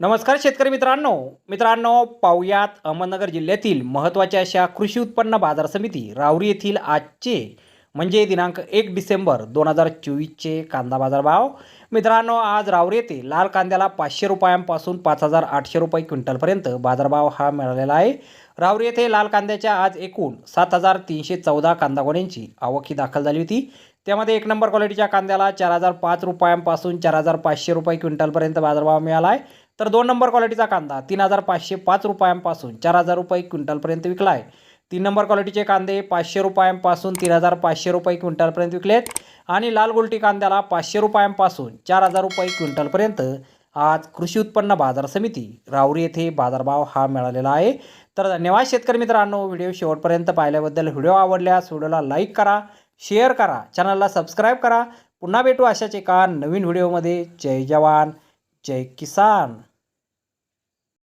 नमस्कार शेतकरी मित्रांनो. मित्रांनो पाहुयात अहमदनगर जिल्ह्यातील महत्त्वाच्या अशा कृषी उत्पन्न बाजार समिती रावरी येथील आजचे म्हणजे दिनांक एक डिसेंबर दोन हजार चोवीसचे कांदा बाजार भाव मित्रांनो आज रावरी येथे लाल कांद्याला पाचशे रुपयांपासून पाच हजार आठशे रुपये क्विंटलपर्यंत बाजारभाव हा मिळालेला आहे. रावरी येथे लाल कांद्याच्या आज एकूण सात हजार तीनशे चौदा कांदा गोण्यांची आवक ही दाखल झाली होती. त्यामध्ये एक नंबर क्वालिटीच्या कांद्याला चार हजार पाच रुपयांपासून चार हजार पाचशे रुपये क्विंटलपर्यंत बाजारभाव मिळाला आहे. तर दोन नंबर क्वालिटीचा कांदा तीन हजार पाचशे पाच रुपयांपासून चार हजार रुपये क्विंटलपर्यंत विकला आहे. तीन नंबर क्वालिटीचे कांदे पाचशे रुपयांपासून तीन हजार पाचशे रुपये क्विंटलपर्यंत विकलेत. आणि लाल गोल्टी कांद्याला पाचशे रुपयांपासून चार हजार रुपये क्विंटलपर्यंत आज कृषी उत्पन्न बाजार समिती रावरी येथे बाजारभाव हा मिळालेला आहे. तर धन्यवाद शेतकरी मित्रांनो व्हिडिओ शेवटपर्यंत पाहिल्याबद्दल व्हिडिओ आवडल्यास व्हिडिओला लाईक करा शेअर करा चॅनलला सबस्क्राईब करा. पुन्हा भेटू अशाच एका नवीन व्हिडिओमध्ये. जय जवान. जय किसान